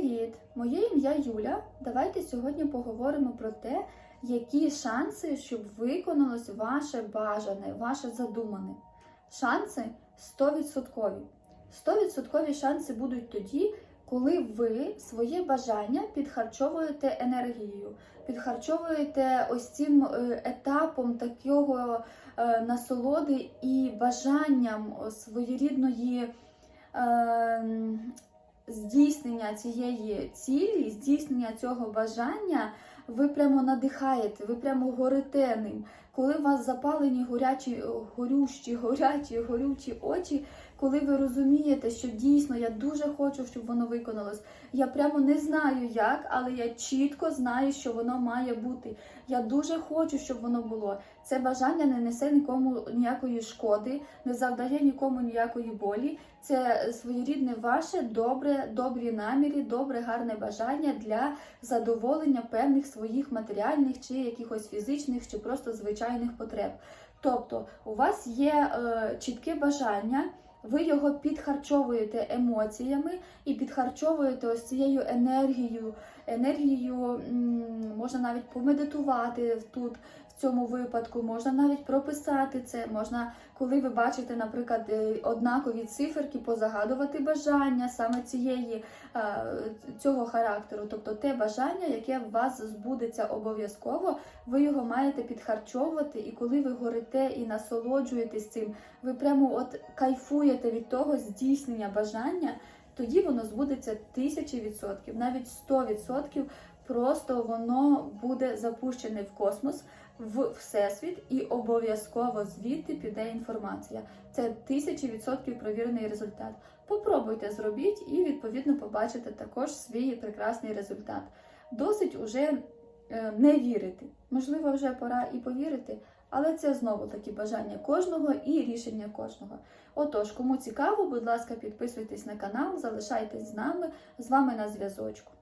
Привіт! Моє ім'я Юля. Давайте сьогодні поговоримо про те, які шанси, щоб виконалось ваше бажане, ваше задумане. Шанси 100%. 100% шанси будуть тоді, коли ви своє бажання підхарчовуєте енергією, підхарчовуєте ось цим е, етапом такого е, насолоди і бажанням своєрідної. Здійснення цієї цілі, здійснення цього бажання, ви прямо надихаєте, ви прямо горите ним. Коли у вас запалені горячі, горющі, горячі, горючі очі, коли ви розумієте, що дійсно я дуже хочу, щоб воно виконалось. Я прямо не знаю як, але я чітко знаю, що воно має бути. Я дуже хочу, щоб воно було. Це бажання не несе нікому ніякої шкоди, не завдає нікому ніякої болі. Це своєрідне ваше добре, добрі наміри, добре, гарне бажання для задоволення певних своїх матеріальних чи якихось фізичних, чи просто звичайних потреб. Тобто, у вас є е, чітке бажання. Ви його підхарчовуєте емоціями і підхарчовуєте ось цією енергією. Енергією можна навіть помедитувати тут в цьому випадку, можна навіть прописати це. Можна, коли ви бачите, наприклад, е, однакові циферки, позагадувати бажання саме цієї е, цього характеру. Тобто те бажання, яке в вас збудеться обов'язково, ви його маєте підхарчовувати, і коли ви горите і насолоджуєтесь цим, ви прямо от кайфуєте від того здійснення бажання, тоді воно збудеться тисячі відсотків, навіть сто відсотків. Просто воно буде запущене в космос, в всесвіт, і обов'язково звідти піде інформація. Це тисячі відсотків провірений результат. Попробуйте зробіть і відповідно побачите також свій прекрасний результат. Досить уже е, не вірити. Можливо, вже пора і повірити, але це знову таки бажання кожного і рішення кожного. Отож, кому цікаво, будь ласка, підписуйтесь на канал, залишайтесь з нами, з вами на зв'язочку.